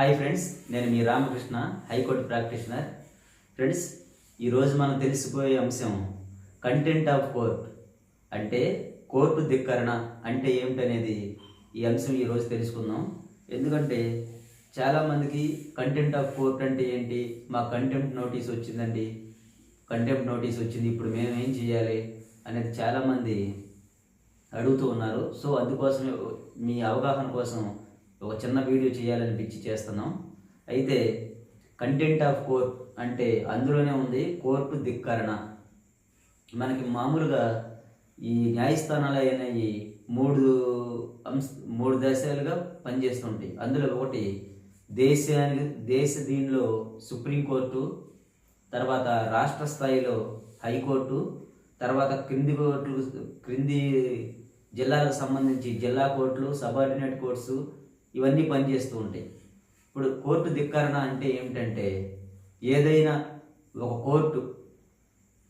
Hi friends నేను మీ Ramakrishna high court practitioner. Friends ఈరోజు మనం తెలిసిపోయే అంశం కంటెంట్ ఆఫ్ కోర్ట్ అంటే కోర్టు ధిక్కరణ అంటే ఏమిటనేది ఈ అంశం ఈరోజు తెలుసుకుందాం. ఎందుకంటే చాలామందికి కంటెంట్ ఆఫ్ కోర్ట్ అంటే ఏంటి? మా కంటెంప్ట్ నోటీస్ వచ్చిందండి. కంటెంప్ట్ నోటీస్ వచ్చింది ఇప్పుడు మేము ఏం చేయాలి అనేది చాలామంది అడుగుతూ ఉన్నారు. సో అందుకోసమే మీ అవగాహన కోసం ఒక చిన్న వీడియో చేయాలని పిచ్చి చేస్తున్నాం. అయితే కంటెంట్ ఆఫ్ కోర్ట్ అంటే అందులోనే ఉంది కోర్టు ధిక్కరణ. మనకి మామూలుగా ఈ న్యాయస్థానాలు అనేవి మూడు అంశ మూడు దశలుగా పనిచేస్తుంటాయి. అందులో ఒకటి దేశానికి దేశ దీనిలో సుప్రీంకోర్టు తర్వాత రాష్ట్ర స్థాయిలో హైకోర్టు తర్వాత క్రింది కోర్టులు క్రింది జిల్లాలకు సంబంధించి జిల్లా కోర్టులు సబార్డినేట్ కోర్ట్సు ఇవన్నీ పనిచేస్తూ ఉంటాయి. ఇప్పుడు కోర్టు ధిక్కరణ అంటే ఏమిటంటే ఏదైనా ఒక కోర్టు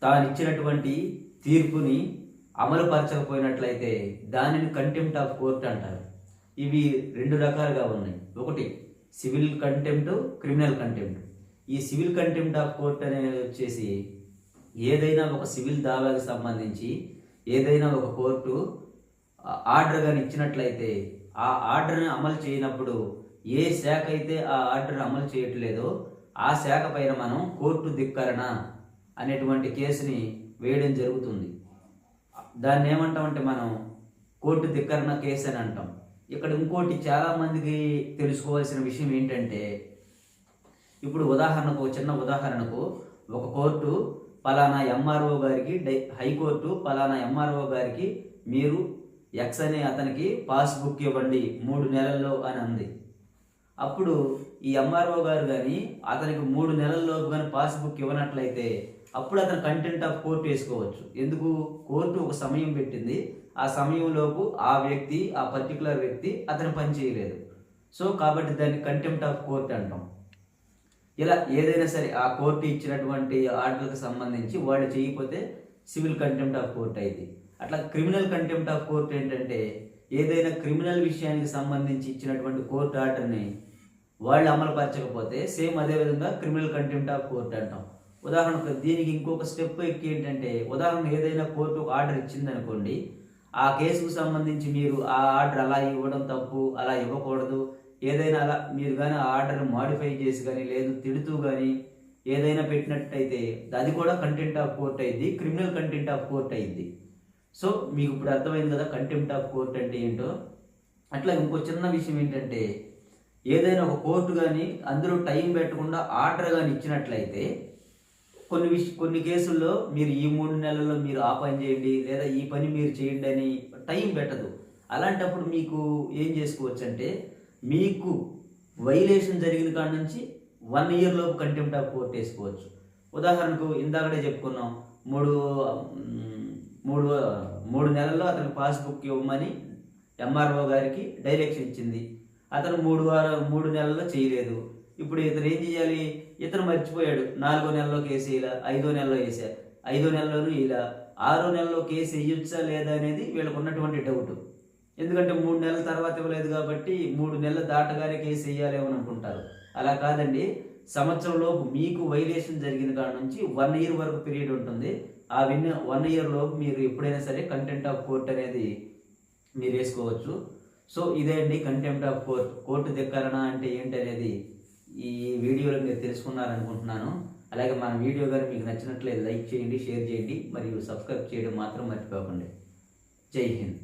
తాను ఇచ్చినటువంటి తీర్పుని అమలుపరచకపోయినట్లయితే దానిని కంటెంప్ట్ ఆఫ్ కోర్ట్ అంటారు. ఇవి రెండు రకాలుగా ఉన్నాయి. ఒకటి సివిల్ కంటెంప్ట్ క్రిమినల్ కంటెంప్ట్ ఈ సివిల్ కంటెంప్ట్ ఆఫ్ కోర్ట్ అనేది వచ్చేసి ఏదైనా ఒక సివిల్ దావాకి సంబంధించి ఏదైనా ఒక కోర్టు ఆర్డర్ కానీ ఇచ్చినట్లయితే ఆ ఆర్డర్ని అమలు చేయనప్పుడు ఏ శాఖ అయితే ఆ ఆర్డర్ అమలు చేయట్లేదో ఆ శాఖ పైన మనం కోర్టు ధిక్కరణ అనేటువంటి కేసుని వేయడం జరుగుతుంది. దాన్ని ఏమంటామంటే మనం కోర్టు ధిక్కరణ కేసు అని అంటాం. ఇక్కడ ఇంకోటి చాలామందికి తెలుసుకోవాల్సిన విషయం ఏంటంటే ఇప్పుడు ఉదాహరణకు ఒక చిన్న ఉదాహరణకు ఒక కోర్టు పలానా ఎంఆర్ఓ గారికి డై హైకోర్టు పలానా ఎంఆర్ఓ గారికి మీరు ఎక్స్ అనే అతనికి పాస్బుక్ ఇవ్వండి మూడు నెలల్లో అని అంది. అప్పుడు ఈ ఎంఆర్ఓ గారు కానీ అతనికి మూడు నెలల్లోపు కానీ పాస్బుక్ ఇవ్వనట్లయితే అప్పుడు అతను కంటెంట్ ఆఫ్ కోర్టు వేసుకోవచ్చు. ఎందుకు? కోర్టు ఒక సమయం పెట్టింది. ఆ సమయంలోపు ఆ వ్యక్తి ఆ పర్టికులర్ వ్యక్తి అతను పని చేయలేదు. సో కాబట్టి దాన్ని కంటెంప్ట్ ఆఫ్ కోర్ట్ అంటాం. ఇలా ఏదైనా సరే ఆ కోర్టు ఇచ్చినటువంటి ఆర్డర్కి సంబంధించి వాళ్ళు చేయకపోతే సివిల్ కంటెంప్ట్ ఆఫ్ కోర్ట్ అయింది అట్లా క్రిమినల్ కంటెంప్ట్ ఆఫ్ కోర్ట్ ఏంటంటే ఏదైనా క్రిమినల్ విషయానికి సంబంధించి ఇచ్చినటువంటి కోర్టు ఆర్డర్ని వాళ్ళు అమలుపరచకపోతే సేమ్ అదే విధంగా క్రిమినల్ కంటెంప్ట్ ఆఫ్ కోర్ట్ అంటాం. ఉదాహరణకు దీనికి ఇంకొక స్టెప్ ఎక్కి ఏంటంటే ఉదాహరణ ఏదైనా కోర్టు ఒక ఆర్డర్ ఇచ్చిందనుకోండి ఆ కేసుకు సంబంధించి మీరు ఆ ఆర్డర్ అలా ఇవ్వడం తప్పు అలా ఇవ్వకూడదు. ఏదైనా అలా మీరు కానీ ఆ ఆర్డర్ మాడిఫై చేసి కానీ లేదు తిడుతూ కానీ ఏదైనా పెట్టినట్టయితే అది కూడా కంటెంట్ ఆఫ్ కోర్ట్ అయింది క్రిమినల్ కంటెంట్ ఆఫ్ కోర్ట్ అయింది. సో మీకు ఇప్పుడు అర్థమైంది కదా కంటెంప్ట్ ఆఫ్ కోర్ట్ అంటే ఏంటో? అట్లా ఇంకో చిన్న విషయం ఏంటంటే ఏదైనా ఒక కోర్టు కానీ అందులో టైం పెట్టకుండా ఆర్డర్ కానీ ఇచ్చినట్లయితే కొన్ని విష కొన్ని కేసుల్లో మీరు ఈ మూడు నెలల్లో మీరు ఆ పని చేయండి లేదా ఈ పని మీరు చేయండి అని టైం పెట్టదు. అలాంటప్పుడు మీకు ఏం చేసుకోవచ్చు అంటే మీకు వైలేషన్ జరిగిన కాడ నుంచి వన్ ఇయర్ లోపు కంటెంప్ట్ ఆఫ్ కోర్ట్ వేసుకోవచ్చు. ఉదాహరణకు ఇందాకడే చెప్పుకున్నాం మూడు మూడు మూడు నెలల్లో అతను పాస్బుక్ ఇవ్వమని ఎంఆర్ఓ గారికి డైరెక్షన్ ఇచ్చింది. అతను మూడు వారం మూడు నెలల్లో చేయలేదు. ఇప్పుడు ఇతను ఏం చేయాలి? ఇతను మర్చిపోయాడు. నాలుగో నెలలో కేసు ఇలా ఐదో నెలలో వేసా ఐదో నెలలోనూ ఇలా ఆరో నెలలో కేసు వేయొచ్చా లేదా అనేది వీళ్ళకు ఉన్నటువంటి డౌట్. ఎందుకంటే మూడు నెలల తర్వాత ఇవ్వలేదు కాబట్టి మూడు నెలలు దాటగానే కేసు వేయాలేమో అనుకుంటారు. అలా కాదండి. సంవత్సరంలోపు మీకు వైలేషన్ జరిగిన కాడ నుంచి వన్ ఇయర్ వరకు పీరియడ్ ఉంటుంది. ఆ విన్ వన్ ఇయర్ లోపు మీరు ఎప్పుడైనా సరే కంటెంట్ ఆఫ్ కోర్ట్ అనేది మీరు వేసుకోవచ్చు. సో ఇదే అండి కంటెంప్ట్ ఆఫ్ కోర్ట్ కోర్టు ధిక్కరణ అంటే ఏంటి అనేది ఈ వీడియోలో మీరు తెలుసుకున్నారనుకుంటున్నాను. అలాగే మన వీడియో కానీ మీకు నచ్చినట్లయితే లైక్ చేయండి షేర్ చేయండి మరియు సబ్స్క్రైబ్ చేయడం మాత్రం మర్చిపోకండి. జై హింద్.